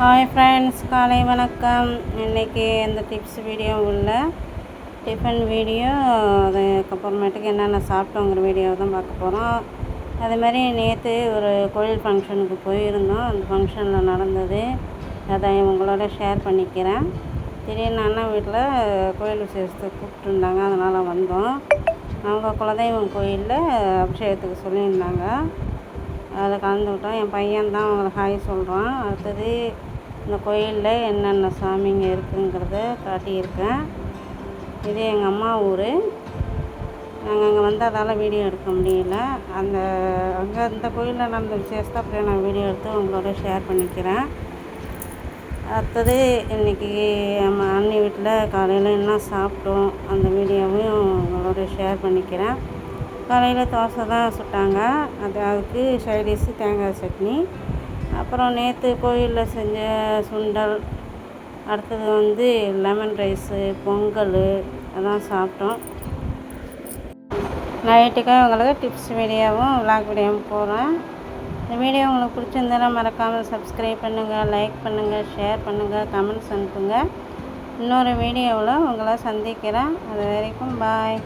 Hi friends காலை வணக்கம். இன்றைக்கி எந்த டிப்ஸ் வீடியோ இல்லை டிஃபன் வீடியோ அதுக்கப்புறமேட்டுக்கு என்னென்ன சாப்பிட்டோங்கிற வீடியோ தான் பார்க்க போகிறோம் அதே மாதிரி நேற்று ஒரு கோயில் ஃபங்க்ஷனுக்கு போயிருந்தோம். அந்த ஃபங்க்ஷனில் நடந்தது. அதை உங்களோட ஷேர் பண்ணிக்கிறேன். திடீர்னு அண்ணா வீட்டில் கோயில் விசேஷத்துக்கு கூப்பிட்டுருந்தாங்க. அதனால் வந்தோம். அவங்க குலதெய்வம் கோயிலில் அபிஷேகத்துக்கு சொல்லியிருந்தாங்க. அதில் கலந்துக்கிட்டோம் என் பையன் தான் அவங்களை ஹாய் சொல்கிறான் அடுத்தது இந்த கோயிலில் என்னென்ன சாமிங்க இருக்குங்கிறத காட்டியிருக்கேன். இது எங்கள் அம்மா ஊர். நாங்கள் அங்கே வந்ததால் வீடியோ எடுக்க முடியல. அந்த அங்கே அந்த கோயிலில் நடந்த விசேஷத்தை அப்படியே நான் வீடியோ எடுத்து உங்களோட ஷேர் பண்ணிக்கிறேன். அடுத்தது இன்றைக்கி நம்ம அண்ணி வீட்டில் காலையில் என்ன சாப்பிட்டோம் அந்த வீடியோவையும் உங்களோட ஷேர் பண்ணிக்கிறேன். காலையில் தோசை தான் சுட்டாங்க. அது அதுக்கு சைடிஷ் தேங்காய் சட்னி. அப்புறம் நேற்று கோயிலில் செஞ்ச சுண்டல் அடுத்தது வந்து லெமன் ரைஸு பொங்கல் அதான் சாப்பிட்டோம். நைட்டுக்கு உங்களுக்கு டிப்ஸ் வீடியோவும் விளாக் வீடியோவும் போகிறேன் இந்த வீடியோ உங்களுக்கு பிடிச்சிருந்தாலும் மறக்காமல் சப்ஸ்கிரைப் பண்ணுங்கள் லைக் பண்ணுங்கள் ஷேர் பண்ணுங்கள் கமெண்ட்ஸ் அனுப்புங்க. இன்னொரு வீடியோவில் உங்களை சந்திக்கிறேன். அது வரைக்கும் பாய்